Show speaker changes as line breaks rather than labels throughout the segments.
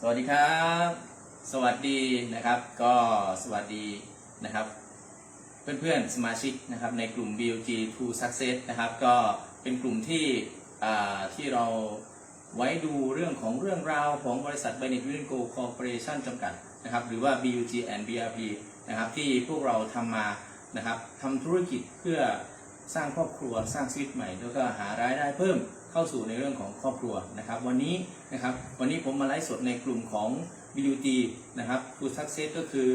สวัสดีครับ สวัสดีนะครับ ก็สวัสดีนะครับ เพื่อนๆสมาชิกนะครับในกลุ่ม BLG to Success นะครับ ก็เป็นกลุ่มที่ที่เราไว้ดูเรื่องของเรื่องราวของบริษัท b y n e t w i n Go Corporation จำกัดนะครับ หรือว่า BUG and BRP นะครับที่พวกเราทำมานะครับทำธุรกิจเพื่อสร้างครอบครัวสร้างชีวิตใหม่ แล้วก็หารายได้เพิ่ม เข้าสู่ในเรื่องของครอบครัวนะครับ วันนี้นะครับวันนี้ผมมาไลฟ์สดในกลุ่มของ BUG นะครับ to Success ก็คือ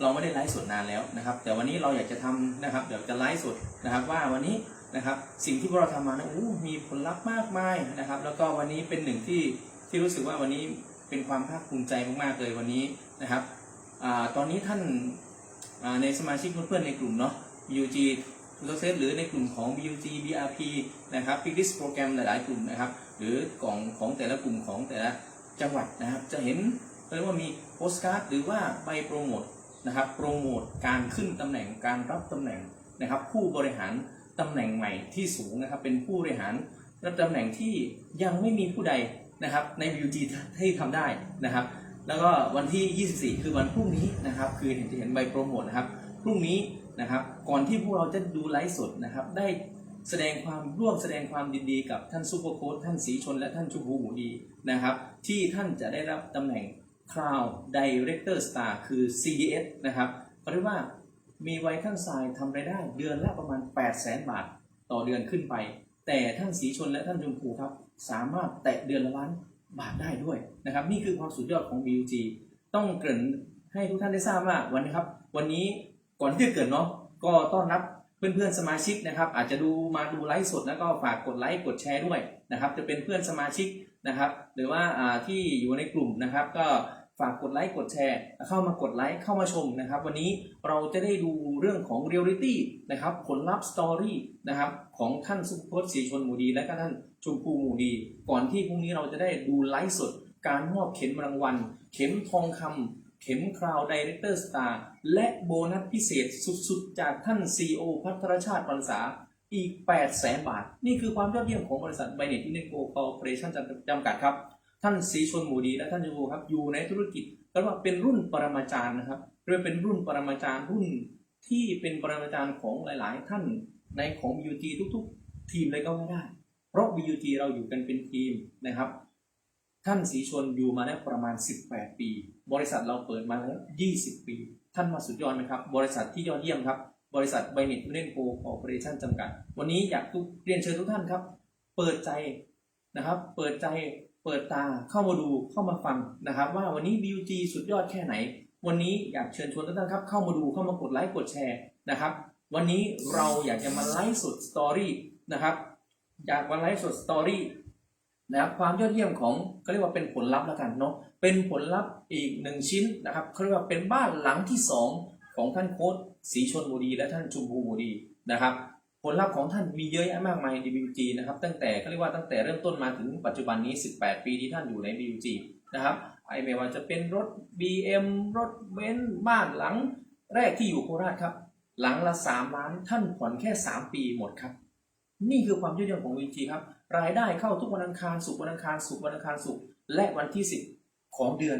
เราไม่ได้ไลฟ์สดนานแล้วนะครับ แต่วันนี้เราอยากจะทำนะครับเดี๋ยวจะไลฟ์สดนะครับว่าวันนี้นะครับสิ่งที่พวกเราทำมานะอู้มีผลลัพธ์มากมายนะครับ แล้วก็วันนี้เป็นหนึ่งที่ที่รู้สึกว่าวันนี้เป็นความภาคภูมิใจมากๆเลยวันนี้นะครับอตอนนี้ท่านในสมาชิกเพื่อนๆในกลุ่มเนาะ UG ทุกเซตหรือในกลุ่มของ BUG BRP นะครับ p i c ิ s โปรแกรมหลาย ๆ กลุ่มนะครับ หรือของของแต่ละกลุ่มของแต่ละจังหวัดนะครับ จะเห็นเรียกว่ามีโปสการ์ดหรือว่าใบโปรโมทนะครับโปรโมทการขึ้นตำแหน่งการรับตำแหน่งนะครับ ผู้บริหารตำแหน่งใหม่ที่สูงนะครับ เป็นผู้บริหารรับตำแหน่งที่ยังไม่มีผู้ใดนะครับใน BUG ที่ทำได้นะครับ แล้วก็วันที่ 24 คือวันพรุ่งนี้นะครับ คือเห็นจะเห็นใบโปรโมทนะครับพรุ่งนี้นะครับ ก่อนที่พวกเราจะดูไลฟ์สดนะครับ ได้แสดงความร่วมแสดงความยินดีกับท่านซูเปอร์โค้ชท่านสีชนและท่านชูภูหมูดีนะครับ ที่ท่านจะได้รับตำแหน่ง Crown Director Star คือ CDS นะครับเขาเรียกว่ามีไว้ข้างซ้ายทำรายได้เดือนละประมาณ 8 0 0แสนบาทต่อเดือนขึ้นไป แต่ท่านสีชนและท่านชมพูครับ สามารถแตะเดือนละล้านบาทได้ด้วยนะครับ นี่คือความสุดยอดของ BUG ต้องเกริ่นให้ทุกท่านได้ทราบว่าวันนี้ครับ วันนี้ก่อนที่จะเกิดเนาะ ก็ต้อนรับเพื่อนๆสมาชิกนะครับอาจจะดูมาดูไลฟ์สดแล้วก็ฝากกดไลค์กดแชร์ด้วยนะครับ จะเป็นเพื่อนสมาชิกนะครับ หรือว่าที่อยู่ในกลุ่มนะครับ ก็ฝากกดไลค์กดแชร์ เข้ามากดไลค์เข้ามาชมนะครับ วันนี้เราจะได้ดูเรื่องของเรียลลิตี้นะครับผลลัพธ์สตอรี่นะครับของท่านสุพจน์ศรีชนหมูดี และก็ท่านชมพูหมูดี ก่อนที่พรุ่งนี้เราจะได้ดูไลฟ์สด การมอบเข็มรางวัล เข็มทองคำ เข็มคราวไดเรคเตอร์สตาร์และโบนัสพิเศษสุดๆ จากท่าน CEO พัทรชาติปรันษาอีก 8 0 0แสนบาท นี่คือความยอดเยี่ยมของบริษัทไบเน็ตอินเนโกคอร์ปอเรชั่นจำกัดครับ ท่านศรีชนหมูดีและท่านยูครับ อยู่ในธุรกิจเรียกว่าเป็นรุ่นปรมาจารย์นะครับเรียกเป็นรุ่นปรมาจารย์รุ่นที่เป็นปรมาจารย์ของหลาย ๆ ท่านในของ BUG ทุก ๆ ทีมเลยก็ไม่ได้ เพราะ BUG เราอยู่กันเป็นทีมนะครับ ท่านสีชนอยู่มาแล้วประมาณ 18 ปี บริษัทเราเปิดมาแล้ว 20 ปี ท่านมาสุดยอดไหมครับ บริษัทที่ยอดเยี่ยมครับ บริษัทไบเน็ตเล่นโกคอร์ปอเรชั่นจำกัด วันนี้อยากทุกเรียนเชิญทุกท่านครับ เปิดใจนะครับ เปิดใจ เปิดตา เข้ามาดู เข้ามาฟังนะครับ ว่าวันนี้ BUG สุดยอดแค่ไหน วันนี้อยากเชิญชวนทุกท่านครับ เข้ามาดู เข้ามากดไลค์ กดแชร์นะครับ วันนี้เราอยากจะมาไลฟ์สดสตอรี่นะครับ อยากมาไลฟ์สดสตอรี่ นะครับความยอดเยี่ยมของเขาเรียกว่าเป็นผลลัพธ์แล้วกันเนาะเป็นผลลัพธ์อีกหนึ่งชิ้นนะครับเขาเรียกว่าเป็นบ้านหลังที่สองของท่านโค้ชสีชนบุรีและท่านชุมพูบุรีนะครับ ผลลัพธ์ของท่านมีเยอะแยะมากมายใน BUG นะครับตั้งแต่เขาเรียกว่าตั้งแต่เริ่มต้นมาถึงปัจจุบันนี้ 18 ปีที่ท่านอยู่ใน BUG นะครับไอไม่ว่าจะเป็นรถ BM รถเบนซ์บ้านหลังแรกที่อยู่โคราชครับ หลังละ 3 ล้านท่านผ่อนแค่ 3 ปีหมดครับ นี่คือความยอดเยี่ยมของ BUG ครับ รายได้เข้าทุกวันอังคารศุกวันอังคารศุกวันอังคารศุกและวันที่ 10 ของเดือน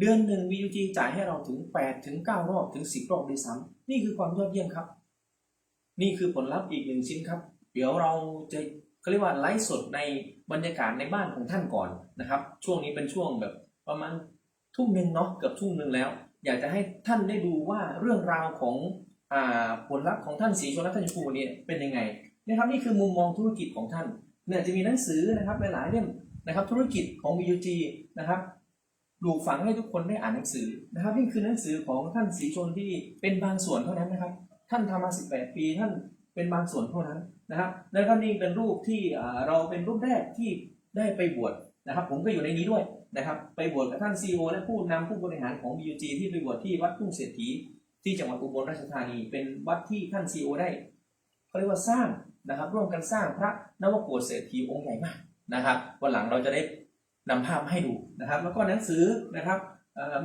เดือนหนึ่ง VUG จ่ายให้เราถึง 8 ถึง 9 รอบถึง 10 รอบด้วยซ้ำนี่คือความยอดเยี่ยมครับ นี่คือผลลัพธ์อีกหนึ่งชิ้นครับ เดี๋ยวเราจะเขาเรียกว่าไลฟ์สดในบรรยากาศในบ้านของท่านก่อนนะครับ ช่วงนี้เป็นช่วงแบบประมาณทุ่มหนึ่งเนาะเกือบทุ่มหนึ่งแล้ว อยากจะให้ท่านได้ดูว่าเรื่องราวของอผลลัพธ์ของท่านสีชนและท่านชมพูเนี่ยเป็นยังไงนะครับนี่คือมุมมองธุรกิจของท่าน เนี่ยจะมีหนังสือนะครับหลายๆเล่มนะครับธุรกิจของ BUG นะครับปลูกฝังให้ทุกคนได้อ่านหนังสือนะครับนี่คือหนังสือของท่านสีชนที่เป็นบางส่วนเท่านั้นนะครับ ท่านทำมา 18 ปีท่านเป็นบางส่วนเท่านั้นนะครับแล้วก็นี่เป็นรูปที่เราเป็นรูปแรกที่ได้ไปบวชนะครับ ผมก็อยู่ในนี้ด้วยนะครับ ไปบวชกับท่าน CEO และผู้นำผู้บริหารของ BUG ที่ไปบวชที่วัดทุ่งเศรษฐีที่จังหวัดอุบลราชธานี เป็นวัดที่ท่าน CEO ได้เขาเรียกว่าสร้าง นะครับ ร่วมกันสร้างพระนวโกศเศรษฐีองค์ใหญ่มากนะครับ วันหลังเราจะได้นำภาพมาให้ดูนะครับ แล้วก็หนังสือนะครับ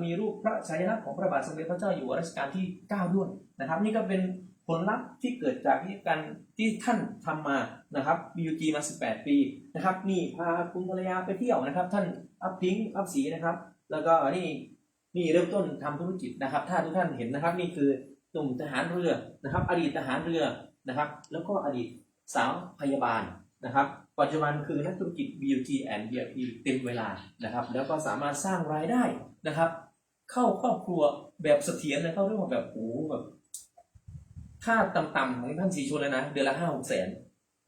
มีรูปพระชัยลักษณ์ของพระบาทสมเด็จพระเจ้าอยู่หัวรัชกาลที่ 9 ด้วยนะครับ นี่ก็เป็นผลลัพธ์ที่เกิดจากที่การที่ท่านทำมานะครับ BUG มา 18 ปีนะครับนี่พาคุณภรรยาไปเที่ยวนะครับ ท่านอัพพิงอัพสีนะครับ
แล้วก็นี่นี่เริ่มต้นทำธุรกิจนะครับ ถ้าทุกท่านเห็นนะครับ นี่คือหนุ่มทหารเรือนะครับ อดีตทหารเรือนะครับ แล้วก็อดีต สาวพยาบาลนะครับปัจจุบันคือนักธุรกิจ BUT and VIP เต็มเวลานะครับ แล้วก็สามารถสร้างรายได้นะครับ เข้าครอบครัวแบบเสถียรเลยเข้าเรียกว่าแบบโอ้แบบถ้าต่ำๆของท่านสีชนเลยนะ เดือนละห้าหกแสน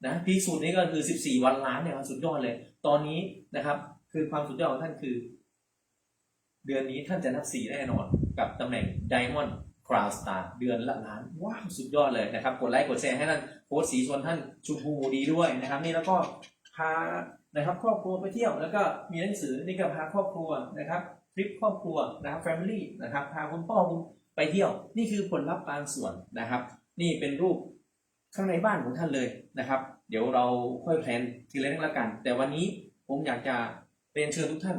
นะพีคสุดนี้ก็คือ14วันล้านเนี่ยครับสุดยอดเลย ตอนนี้นะครับ คือความสุดยอดของท่านคือ เดือนนี้ท่านจะนับสี่แน่นอน กับตำแหน่งไดเอท Diamond Crown Star เดือนละล้านว้าวสุดยอดเลยนะครับ กดไลค์กดแชร์ให้ท่านโพสสีชวนท่านชูพูดีด้วยนะครับ นี่แล้วก็พานะครับครอบครัวไปเที่ยว แล้วก็มีหนังสือนี่ก็พาครอบครัวนะครับทริปครอบครัวนะครับ Family นะครับพาคุณพ่อคุณไปเที่ยว นี่คือผลลัพธ์บางส่วนนะครับ นี่เป็นรูปข้างในบ้านของท่านเลยนะครับ เดี๋ยวเราค่อยแพลนทีละนิดละกัน แต่วันนี้ผมอยากจะเรียนเชิญทุกท่าน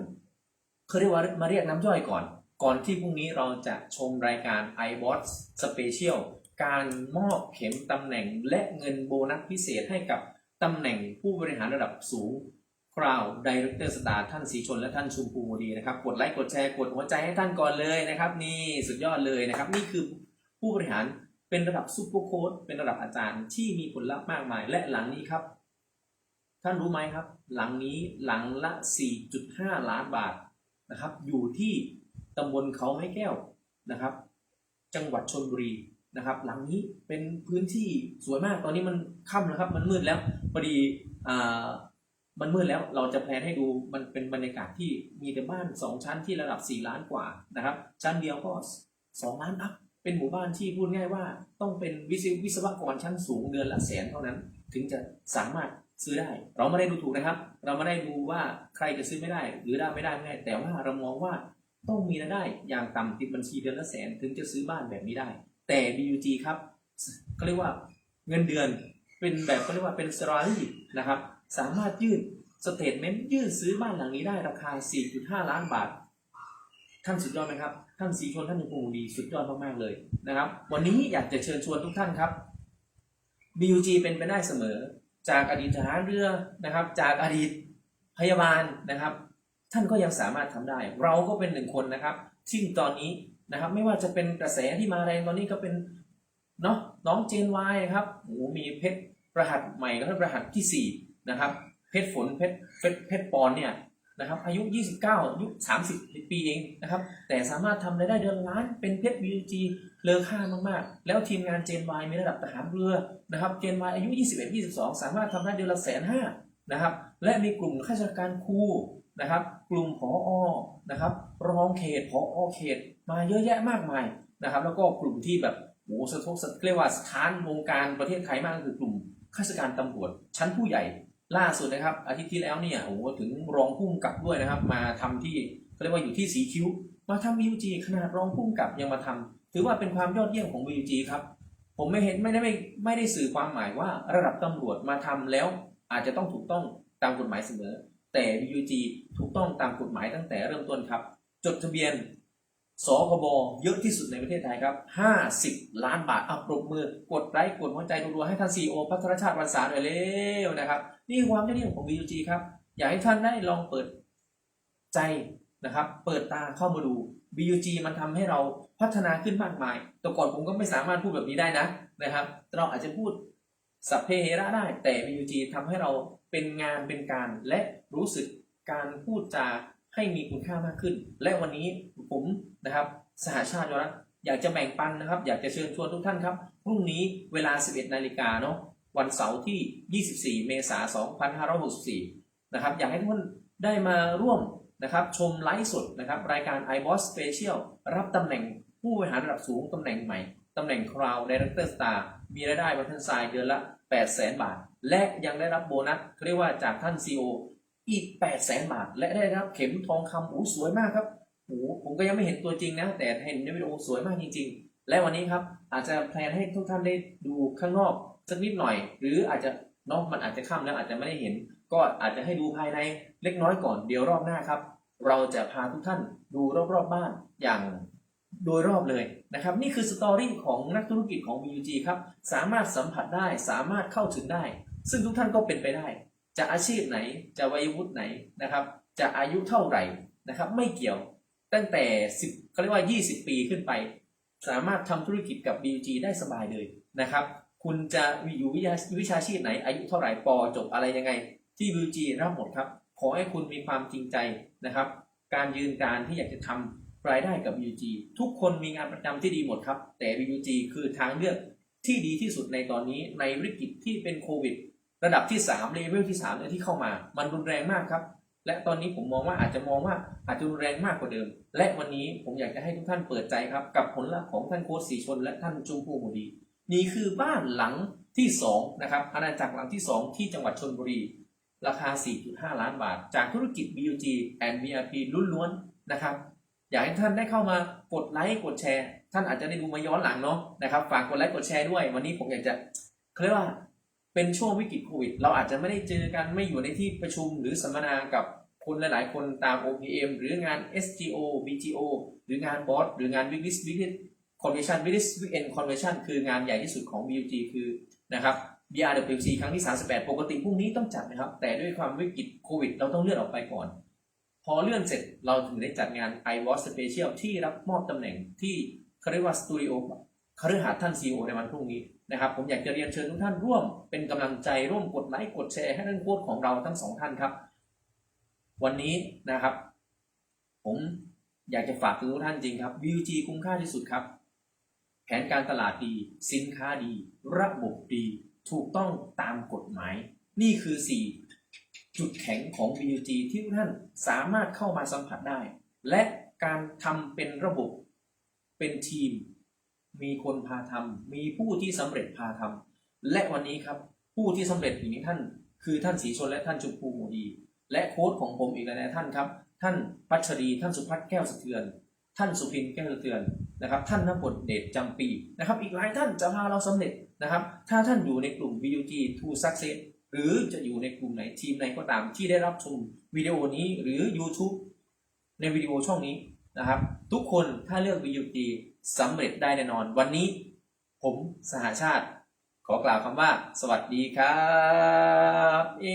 เขาเรียกว่ามาเรียกน้ำย่อยก่อน ก่อนที่พรุ่งนี้เราจะชมรายการ iBot Special การมอบเข็มตำแหน่งและเงินโบนัสพิเศษให้กับตำแหน่งผู้บริหารระดับสูงคราวดีเรคเตอร์สตาร์ท่านสีชนและท่านชุมพูดีนะครับ กดไลค์กดแชร์กดหัวใจให้ท่านก่อนเลยนะครับ นี่สุดยอดเลยนะครับ นี่คือผู้บริหารเป็นระดับซูเปอร์โค้ดเป็นระดับอาจารย์ที่มีผลลัพธ์มากมาย และหลังนี้ครับ ท่านรู้ไหมครับ หลังนี้หลังละ 4.5 ล้านบาทนะครับ อยู่ที่ ตำบลเขาไม้แก้วนะครับ จังหวัดชนบุรีนะครับ หลังนี้เป็นพื้นที่สวยมากตอนนี้มันค่ำแล้วครับ มันมืดแล้วพอดีอ่ามันมืดแล้วเราจะแพลนให้ดูมันเป็นบรรยากาศที่มีแต่บ้านสองชั้นที่ระดับ 4 ล้านกว่านะครับ ชั้นเดียวก็ 2 ล้านอัพเป็นหมู่บ้านที่พูดง่ายว่า ต้องเป็นวิศววิศวกรชั้นสูงเดือนละแสนเท่านั้น ถึงจะสามารถซื้อได้ เราไม่ได้ดูถูกนะครับ เราไม่ได้ดูว่าใครจะซื้อไม่ได้ หรือได้ไม่ได้ไม่ได้แต่ว่าเรามองว่า ต้องมีรายได้อย่างต่ำติดบัญชีเดือนละแสนถึงจะซื้อบ้านแบบนี้ได้ แต่ BUG ครับก็เรียกว่าเงินเดือนเป็นแบบเขาเรียกว่าเป็นสตรารีนะครับ สามารถยื่นสเตทเมนต์ยื่นซื้อบ้านหลังนี้ได้ราคา 4.5 ล้านบาท ท่านสุดยอดไหมครับ ท่านสีชนท่านยังคงดีสุดยอดมากๆเลยนะครับ วันนี้อยากจะเชิญชวนทุกท่านครับ BUG เป็นไปได้เสมอ จากอดีตทหารเรือนะครับ จากอดีตพยาบาลนะครับ ท่านก็ยังสามารถทำได้ เราก็เป็นหนึ่งคนนะครับ ซึ่งตอนนี้นะครับไม่ว่าจะเป็นกระแสที่มาแรงตอนนี้ก็เป็นเนาะน้องเจนวายนะครับโอ้โหมีเพชรรหัสใหม่ก็คือรหัสที่สี่นะครับเพชรฝนเพชรเพชรเพชรปอนเนี่ยนะครับอายุ 29อายุ30 ปีเองนะครับแต่สามารถทำรายได้เดือนล้านเป็นเพชร BG เลอค่ามากๆ แล้วทีมงานเจนวายมีระดับทหารเรือนะครับเจนวายอายุ 21 22 สามารถทำได้เดือนละแสนห้านะครับและมีกลุ่มข้าราชการครู นะครับ กลุ่มผออนะครับ รองเขตผออเขต มาเยอะแยะมากมายนะครับ แล้วก็กลุ่มที่แบบโอ้สะทกสะเรียกว่าสถานวงการประเทศไทยมากก็คือกลุ่มข้าราชการตำรวจ ชั้นผู้ใหญ่ล่าสุดนะครับ อาทิตย์ที่แล้วเนี่ยโอ้โหถึงรองผู้กำกับด้วยนะครับ มาทำที่เขาเรียกว่าอยู่ที่สีคิ้ว มาทำ VUG ขนาดรองผู้กำกับยังมาทำถือว่าเป็นความยอดเยี่ยมของ VUG ครับผมไม่เห็นไม่ได้ไม่ไม่ได้สื่อความหมายว่าระดับตำรวจมาทำแล้วอาจจะต้องถูกต้องตามกฎหมายเสมอ แต่ VUG ถูกต้องตามกฎหมายตั้งแต่เริ่มต้นครับ จดทะเบียนสคบเยอะที่สุดในประเทศไทยครับ 50 ล้านบาทเอาปรบมือกดไลค์กดหัวใจรัวๆให้ท่านซีโอพัทรชาติวันสารหน่อยเร็วนะครับ นี่ความเยี่ยมของ VUG ครับ อยากให้ท่านได้ลองเปิดใจนะครับ เปิดตาเข้ามาดู BUG มันทำให้เราพัฒนาขึ้นมากมาย แต่ก่อนผมก็ไม่สามารถพูดแบบนี้ได้นะนะครับ เราอาจจะพูดสัพเพเหระได้ แต่ BUG ทำให้เรา เป็นงานเป็นการและรู้สึกการพูดจาให้มีคุณค่ามากขึ้น และวันนี้ผมนะครับสหชาติยรัฐอยากจะแบ่งปันนะครับ อยากจะเชิญชวนทุกท่านครับพรุ่งนี้เวลา 11 นาฬิกาเนาะวันเสาร์ที่ 24 เมษายน 2564 นะครับ อยากให้ทุกท่านได้มาร่วมนะครับ ชมไลฟ์สดนะครับ รายการ iBoss Special รับตำแหน่งผู้บริหารระดับสูงตำแหน่งใหม่ ตำแหน่ง Crown Director Star มีรายได้วันทันทรายเดือนละ 800,000บาท และยังได้รับโบนัสเรียกว่าจากท่าน CEO อีก 800,000บาท และได้รับเข็มทองคำโอ้สวยมากครับโอ้ผมก็ยังไม่เห็นตัวจริงนะ แต่เห็นในวิดีโอสวยมากจริง ๆ และวันนี้ครับอาจจะแพลนให้ทุกท่านได้ดูข้างนอกสักนิดหน่อย หรืออาจจะเนอกมันอาจจะค่ำแล้วอาจจะไม่ได้เห็น ก็อาจจะให้ดูภายในเล็กน้อยก่อนเดี๋ยวรอบหน้าครับ เราจะพาทุกท่านดูรอบๆบ้านอย่าง โดยรอบเลยนะครับ นี่คือสตอรี่ของนักธุรกิจของ BUG ครับสามารถสัมผัสได้สามารถเข้าถึงได้ ซึ่งทุกท่านก็เป็นไปได้ จะอาชีพไหนจะวัยวุฒิไหนนะครับ จะอายุเท่าไหร่นะครับ ไม่เกี่ยวตั้งแต่10เขาเรียกว่า 20 ปีขึ้นไป สามารถทำธุรกิจกับ BUG ได้สบายเลยนะครับ คุณจะอยู่วิชาวิชาชีพไหน อายุเท่าไหร่ปอจบอะไรยังไง ที่ BUG รับหมดครับ ขอให้คุณมีความจริงใจนะครับ การยืนการที่อยากจะทำ รายได้กับ BUG ทุกคนมีงานประจำที่ดีหมดครับ แต่ BUG คือทางเลือกที่ดีที่สุดในตอนนี้ในวิกฤตที่เป็นโควิด ระดับที่3เลเวลที่3เนี่ยที่เข้ามา มันรุนแรงมากครับ และตอนนี้ผมมองว่าอาจจะมองว่าอาจจะรุนแรงมากกว่าเดิม และวันนี้ผมอยากจะให้ทุกท่านเปิดใจครับ กับผลลัพธ์ของท่านโค้ชสีชน และท่านจุมพูหมูดี นี่คือบ้านหลังที่2นะครับอาณาจักรหลังที่ 2 ที่จังหวัดชนบุรี ราคา 4.5 ล้านบาท จากธุรกิจ BUG and BRP ล้วนๆนะครับ อยากให้ท่านได้เข้ามากดไลค์กดแชร์ ท่านอาจจะได้ดูมาย้อนหลังเนาะนะครับฝากกดไลค์กดแชร์ด้วย วันนี้ผมอยากจะเขาเรียกว่าเป็นช่วงวิกฤตโควิด เราอาจจะไม่ได้เจอกันไม่อยู่ในที่ประชุมหรือสัมมนากับคนหลาย ๆ คนตาม OPM หรืองาน SGO BGO หรืองานบอสหรืองาน w i s w i s Convention w i s Weekend Convention คืองานใหญ่ที่สุดของ BUG คือนะครับ BRWC ครั้งที่ 38 ปกติพรุ่งนี้ต้องจัดนะครับ แต่ด้วยความวิกฤตโควิด เราต้องเลื่อนออกไปก่อน พอเลื่อนเสร็จเราถึงได้จัดงาน i w a s Special ที่รับมอบตำแหน่งที่เขาเรียกว่าสตูดิโอคฤหาสน์ท่าน CEO ในวันพรุ่งนี้นะครับ ผมอยากจะเรียนเชิญทุกท่านร่วมเป็นกำลังใจร่วมกดไลค์กดแชร์ให้ท่านโค้ชของเราทั้งสองท่านครับ วันนี้นะครับ ผมอยากจะฝากถึงทุกท่านจริงครับ BUG คุ้มค่าที่สุดครับ แผนการตลาดดี สินค้าดี ระบบดี ถูกต้องตามกฎหมาย นี่คือ 4 จุดแข็งของ BUG ที่ท่านสามารถเข้ามาสัมผัสได้ และการทำเป็นระบบเป็นทีม มีคนพาทำมีผู้ที่สำเร็จพาทำและวันนี้ครับผู้ที่สำเร็จอยู่นี้ท่าน คือท่านศรีชนและท่านจุมพูหมูดี และโค้ชของผมอีกหลายท่านครับ ท่านพัชรีท่านสุพัฒน์แก้วสะเทือน ท่านสุพินแก้วสะเทือนนะครับ ท่านนพดลเดชจำปีนะครับ อีกหลายท่านจะพาเราสำเร็จนะครับ ถ้าท่านอยู่ในกลุ่ม BUG to Success หรือจะอยู่ในกลุ่มไหนทีมไหนก็ตามที่ได้รับชมวิดีโอนี้หรือ YouTube ในวิดีโอช่องนี้นะครับ ทุกคนถ้าเลือก BUG สำเร็จได้แน่นอน วันนี้ผมสหชาติ ขอกล่าวคำว่า สวัสดีครับ เอ